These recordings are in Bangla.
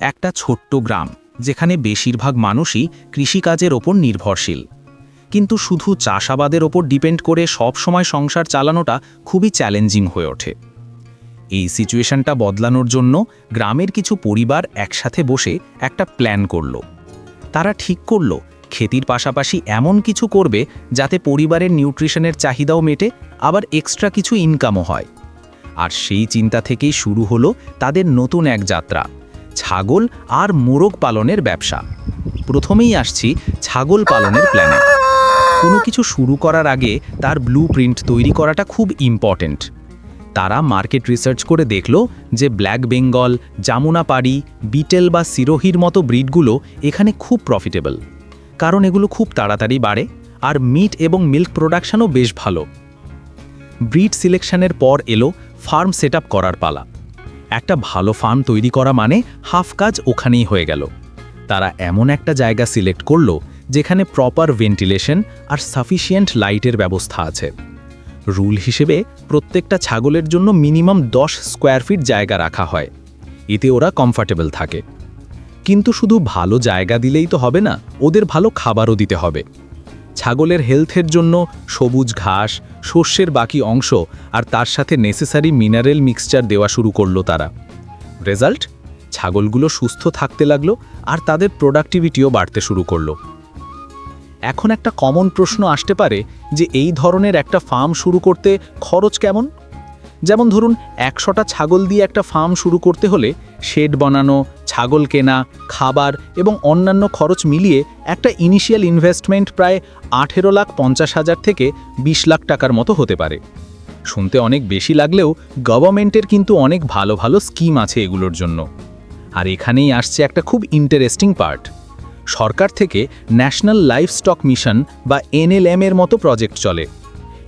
একটা ছোট্ট গ্রাম, যেখানে বেশিরভাগ মানুষই কৃষিকাজের ওপর নির্ভরশীল। কিন্তু শুধু চাষাবাদের ওপর ডিপেন্ড করে সব সময় সংসার চালানোটা খুবই চ্যালেঞ্জিং হয়ে ওঠে। এই সিচুয়েশনটা বদলানোর জন্য গ্রামের কিছু পরিবার একসাথে বসে একটা প্ল্যান করল। তারা ঠিক করল, খেতির পাশাপাশি এমন কিছু করবে যাতে পরিবারের নিউট্রিশনের চাহিদাও মেটে আবার এক্সট্রা কিছু ইনকামও হয়। আর সেই চিন্তা থেকেই শুরু হলো তাদের নতুন এক যাত্রা। ছাগল আর মোরগ পালনের ব্যবসা। প্রথমেই আসছি ছাগল পালনের প্ল্যানে কোনো কিছু শুরু করার আগে তার ব্লু প্রিন্ট তৈরি করাটা খুব ইম্পর্ট্যান্ট তারা মার্কেট রিসার্চ করে দেখল যে ব্ল্যাক বেঙ্গল জামুনাপাড়ি বিটেল বা সিরোহির মতো ব্রিডগুলো এখানে খুব প্রফিটেবল কারণ এগুলো খুব তাড়াতাড়ি বাড়ে আর মিট এবং মিল্ক প্রোডাকশনও বেশ ভালো। ব্রিড সিলেকশনের পর এলো ফার্ম সেট করার পালা। একটা ভালো ফার্ম তৈরি করা মানে হাফ কাজ ওখানেই হয়ে গেল। তারা এমন একটা জায়গা সিলেক্ট করল, যেখানে প্রপার ভেন্টিলেশন আর সাফিসিয়েন্ট লাইটের ব্যবস্থা আছে। রুল হিসেবে প্রত্যেকটা ছাগলের জন্য মিনিমাম দশ স্কোয়ার ফিট জায়গা রাখা হয়। এতে ওরা কমফর্টেবল থাকে। কিন্তু শুধু ভালো জায়গা দিলেই তো হবে না, ওদের ভালো খাবারও দিতে হবে। ছাগলের হেলথের জন্য সবুজ ঘাস, শস্যের বাকি অংশ আর তার সাথে নেসেসারি মিনারেল মিক্সচার দেওয়া শুরু করল তারা। রেজাল্ট ছাগলগুলো সুস্থ থাকতে লাগল আর তাদের প্রোডাক্টিভিটিও বাড়তে শুরু করল। এখন একটা কমন প্রশ্ন আসতে পারে যে এই ধরনের একটা ফার্ম শুরু করতে খরচ কেমন? যেমন ধরুন, একশোটা ছাগল দিয়ে একটা ফার্ম শুরু করতে হলে শেড বানানো, ছাগল কেনা, খাবার এবং অন্যান্য খরচ মিলিয়ে একটা ইনিশিয়াল ইনভেস্টমেন্ট প্রায় আঠেরো লাখ পঞ্চাশ হাজার থেকে ২০ লাখ টাকার মতো হতে পারে। শুনতে অনেক বেশি লাগলেও গভর্নমেন্টের কিন্তু অনেক ভালো ভালো স্কিম আছে এগুলোর জন্য। আর এখানেই আসছে একটা খুব ইন্টারেস্টিং পার্ট সরকার থেকে ন্যাশনাল লাইফ স্টক মিশন বা এনএলএম এর মতো প্রজেক্ট চলে।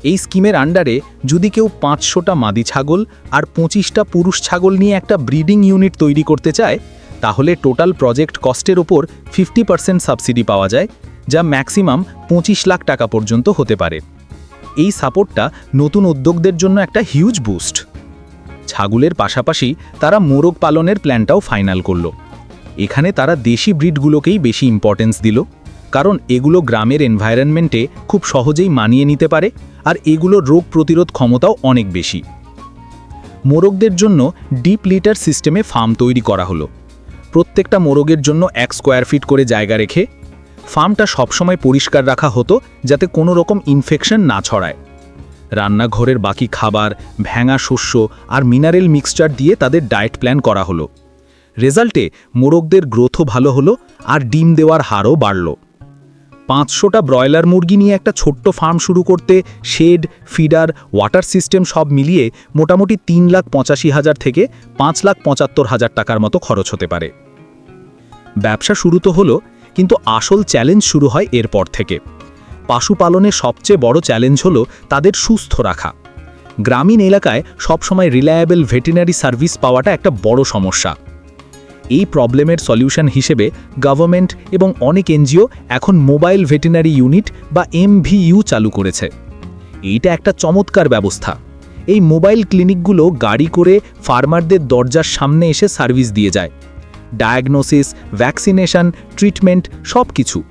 এই স্কিমের আন্ডারে যদি কেউ পাঁচশোটা মাদি ছাগল আর পঁচিশটা পুরুষ ছাগল নিয়ে একটা ব্রিডিং ইউনিট তৈরি করতে চায়, তাহলে টোটাল প্রজেক্ট কস্টের ওপর ফিফটি পার্সেন্ট সাবসিডি পাওয়া যায়, যা ম্যাক্সিমাম পঁচিশ লাখ টাকা পর্যন্ত হতে পারে। এই সাপোর্টটা নতুন উদ্যোগদের জন্য একটা হিউজ বুস্ট। ছাগলের পাশাপাশি তারা মোরগ পালনের প্ল্যানটাও ফাইনাল করল। এখানে তারা দেশি ব্রিডগুলোকেই বেশি ইম্পর্টেন্স দিল, কারণ এগুলো গ্রামের এনভায়রনমেন্টে খুব সহজেই মানিয়ে নিতে পারে আর এগুলোর রোগ প্রতিরোধ ক্ষমতাও অনেক বেশি। মোরগদের জন্য ডিপ লিটার সিস্টেমে ফার্ম তৈরি করা হলো। প্রত্যেকটা মোরগের জন্য এক স্কোয়ার ফিট করে জায়গা রেখে ফার্মটা সবসময় পরিষ্কার রাখা হতো যাতে কোনো রকম ইনফেকশন না ছড়ায়। রান্নাঘরের বাকি খাবার ভ্যাঙা শস্য আর মিনারেল মিক্সচার দিয়ে তাদের ডায়েট প্ল্যান করা হলো। রেজাল্টে মোরগদের গ্রোথও ভালো হলো আর ডিম দেওয়ার হারও বাড়ল। পাঁচশোটা ব্রয়লার মুরগি নিয়ে একটা ছোট্ট ফার্ম শুরু করতে শেড, ফিডার, ওয়াটার সিস্টেম সব মিলিয়ে মোটামুটি তিন লাখ পঁচাশি হাজার থেকে পাঁচ লাখ পঁচাত্তর হাজার টাকার মতো খরচ হতে পারে। ব্যবসা শুরু তো হলো, কিন্তু আসল চ্যালেঞ্জ শুরু হয় এরপর থেকে। পশুপালনের সবচেয়ে বড় চ্যালেঞ্জ হলো তাদের সুস্থ রাখা। গ্রামীণ এলাকায় সবসময় রিলায়েবল ভেটেরিনারি সার্ভিস পাওয়াটা একটা বড় সমস্যা। এই প্রবলেমের সলিউশন হিসেবে গভর্নমেন্ট এবং অনেক এনজিও এখন মোবাইল ভেটেরিনারি ইউনিট বা এমভিইউ চালু করেছে। এইটা একটা চমৎকার ব্যবস্থা। এই মোবাইল ক্লিনিকগুলো গাড়ি করে ফার্মারদের দরজার সামনে এসে সার্ভিস দিয়ে যায়। ডায়াগনোসিস, ভ্যাকসিনেশন, ট্রিটমেন্ট সব কিছু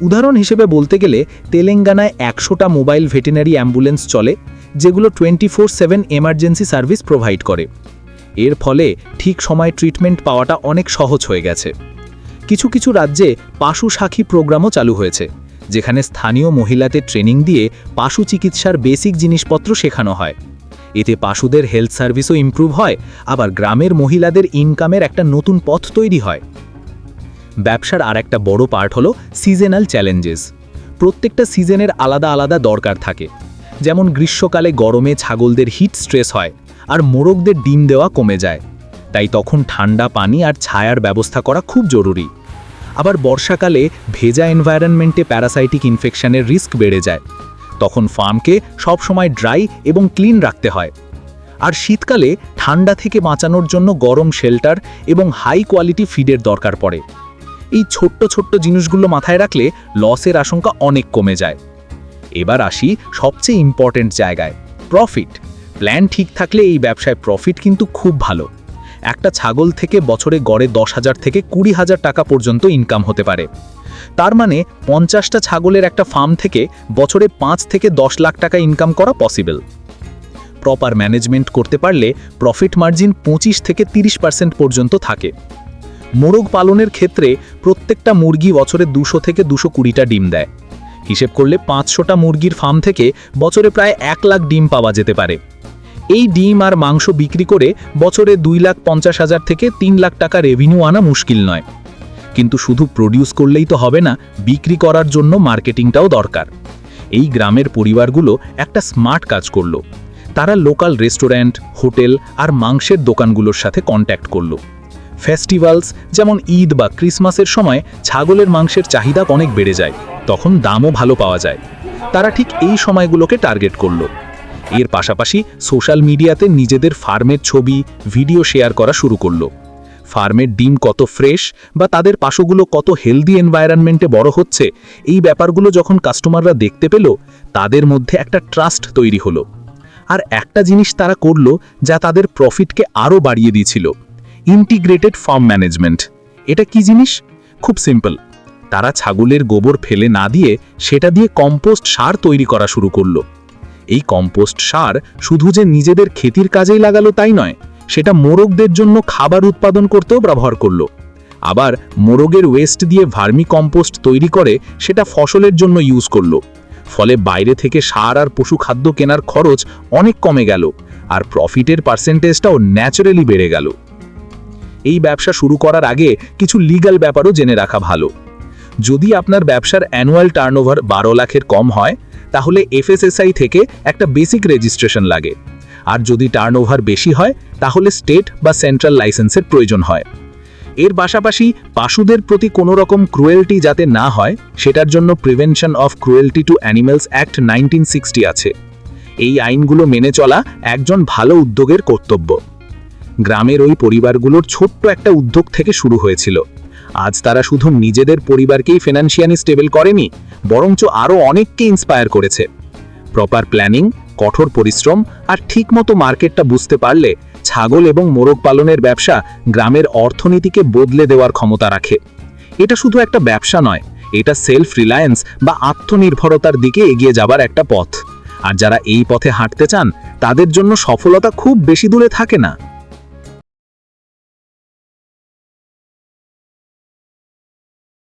উদাহরণ হিসেবে বলতে গেলে তেলেঙ্গানায় একশোটা মোবাইল ভেটেরিনারি অ্যাম্বুলেন্স চলে, যেগুলো twenty four seven emergency service provide করে। এর ফলে ঠিক সময় ট্রিটমেন্ট পাওয়াটা অনেক সহজ হয়ে গেছে। কিছু কিছু রাজ্যে পাশু সাখী প্রোগ্রামও চালু হয়েছে, যেখানে স্থানীয় মহিলাদের ট্রেনিং দিয়ে পাশু চিকিৎসার বেসিক জিনিসপত্র শেখানো হয়। এতে পাশুদের হেলথ সার্ভিসও ইমপ্রুভ হয়, আবার গ্রামের মহিলাদের ইনকামের একটা নতুন পথ তৈরি হয়। ব্যবসার আর একটা বড় পার্ট হলো সিজনাল চ্যালেঞ্জেস প্রত্যেকটা সিজনের আলাদা আলাদা দরকার থাকে। যেমন গ্রীষ্মকালে গরমে ছাগলদের হিট স্ট্রেস হয় আর মোরগদের ডিম দেওয়া কমে যায়। তাই তখন ঠান্ডা পানি আর ছায়ার ব্যবস্থা করা খুব জরুরি। আবার বর্ষাকালে ভেজা এনভায়রনমেন্টে প্যারাসাইটিক ইনফেকশনের রিস্ক বেড়ে যায়। তখন ফার্মকে সবসময় ড্রাই এবং ক্লিন রাখতে হয়। আর শীতকালে ঠান্ডা থেকে বাঁচানোর জন্য গরম শেল্টার এবং হাই কোয়ালিটি ফিডের দরকার পড়ে। এই ছোট্ট ছোট্ট জিনিসগুলো মাথায় রাখলে লসের আশঙ্কা অনেক কমে যায়। এবার আসি সবচেয়ে ইম্পর্ট্যান্ট জায়গায়, প্রফিট। প্ল্যান ঠিক থাকলে এই ব্যবসায় প্রফিট কিন্তু খুব ভালো। একটা ছাগল থেকে বছরে গড়ে দশ হাজার থেকে কুড়ি হাজার টাকা পর্যন্ত ইনকাম হতে পারে। তার মানে পঞ্চাশটা ছাগলের একটা ফার্ম থেকে বছরে পাঁচ থেকে দশ লাখ টাকা ইনকাম করা পসিবল প্রপার ম্যানেজমেন্ট করতে পারলে প্রফিট মার্জিন পঁচিশ থেকে তিরিশ পার্সেন্ট পর্যন্ত থাকে। মোরগ পালনের ক্ষেত্রে প্রত্যেকটা মুরগি বছরে দুশো থেকে দুশো কুড়িটা ডিম দেয়। হিসেব করলে পাঁচশোটা মুরগির ফার্ম থেকে বছরে প্রায় এক লাখ ডিম পাওয়া যেতে পারে। এই ডিম আর মাংস বিক্রি করে বছরে দুই লাখ পঞ্চাশ হাজার থেকে তিন লাখ টাকা রেভিনিউ আনা মুশকিল নয়। কিন্তু শুধু প্রডিউস করলেই তো হবে না, বিক্রি করার জন্য মার্কেটিংটাও দরকার। এই গ্রামের পরিবারগুলো একটা স্মার্ট কাজ করল। তারা লোকাল রেস্টুরেন্ট হোটেল আর মাংসের দোকানগুলোর সাথে কন্ট্যাক্ট করল। ফেস্টিভ্যালস যেমন ঈদ বা ক্রিসমাসের সময় ছাগলের মাংসের চাহিদা অনেক বেড়ে যায়, তখন দামও ভালো পাওয়া যায়। তারা ঠিক এই সময়গুলোকে টার্গেট করল। এর পাশাপাশি সোশ্যাল মিডিয়াতে নিজেদের ফার্মের ছবি, ভিডিও শেয়ার করা শুরু করল। ফার্মের ডিম কত ফ্রেশ বা তাদের পাশগুলো কত হেলদি এনভায়রনমেন্টে বড় হচ্ছে, এই ব্যাপারগুলো যখন কাস্টমাররা দেখতে পেল, তাদের মধ্যে একটা ট্রাস্ট তৈরি হলো। আর একটা জিনিস তারা করল যা তাদের প্রফিটকে আরও বাড়িয়ে দিয়েছিল, ইন্টিগ্রেটেড ফার্ম ম্যানেজমেন্ট। এটা কি জিনিস? খুব সিম্পল। তারা ছাগলের গোবর ফেলে না দিয়ে সেটা দিয়ে কম্পোস্ট সার তৈরি করা শুরু করল। এই কম্পোস্ট সার শুধু যে নিজেদের ক্ষেতির কাজেই লাগালো তাই নয়, সেটা মোরগদের জন্য খাবার উৎপাদন করতেও ব্যবহার করল। আবার মোরগের ওয়েস্ট দিয়ে ভার্মি কম্পোস্ট তৈরি করে সেটা ফসলের জন্য ইউজ করল। ফলে বাইরে থেকে সার আর পশু খাদ্য কেনার খরচ অনেক কমে গেল আর প্রফিটের পার্সেন্টেজটাও ন্যাচারালি বেড়ে গেল। এই ব্যবসা শুরু করার আগে কিছু লিগ্যাল ব্যাপারও জেনে রাখা ভালো। যদি আপনার ব্যবসার অ্যানুয়াল টার্নওভার বারো লাখের কম হয় তাহলে এফএসএসআই থেকে একটা বেসিক রেজিস্ট্রেশন লাগে। আর যদি টার্নওভার বেশি হয়, তাহলে স্টেট বা সেন্ট্রাল লাইসেন্সের প্রয়োজন হয়। এর পাশাপাশি পাশুদের প্রতি কোনো রকম ক্রুয়েলটি যাতে না হয়, সেটার জন্য prevention of cruelty to animals act nineteen আছে। এই আইনগুলো মেনে চলা একজন ভালো উদ্যোগের কর্তব্য। গ্রামের ওই পরিবারগুলোর ছোট্ট একটা উদ্যোগ থেকে শুরু হয়েছিল। আজ তারা শুধু নিজেদের পরিবারকেই ফিনান্সিয়ালি স্টেবল করেনি বরঞ্চ আরও অনেককে ইন্সপায়ার করেছে। প্রপার প্ল্যানিং কঠোর পরিশ্রম আর ঠিকমতো মার্কেটটা বুঝতে পারলে ছাগল এবং মোরগ পালনের ব্যবসা গ্রামের অর্থনীতিকে বদলে দেওয়ার ক্ষমতা রাখে। এটা শুধু একটা ব্যবসা নয়, এটা সেলফ রিলায়েন্স বা আত্মনির্ভরতার দিকে এগিয়ে যাবার একটা পথ। আর যারা এই পথে হাঁটতে চান, তাদের জন্য সফলতা খুব বেশি দূরে থাকে না।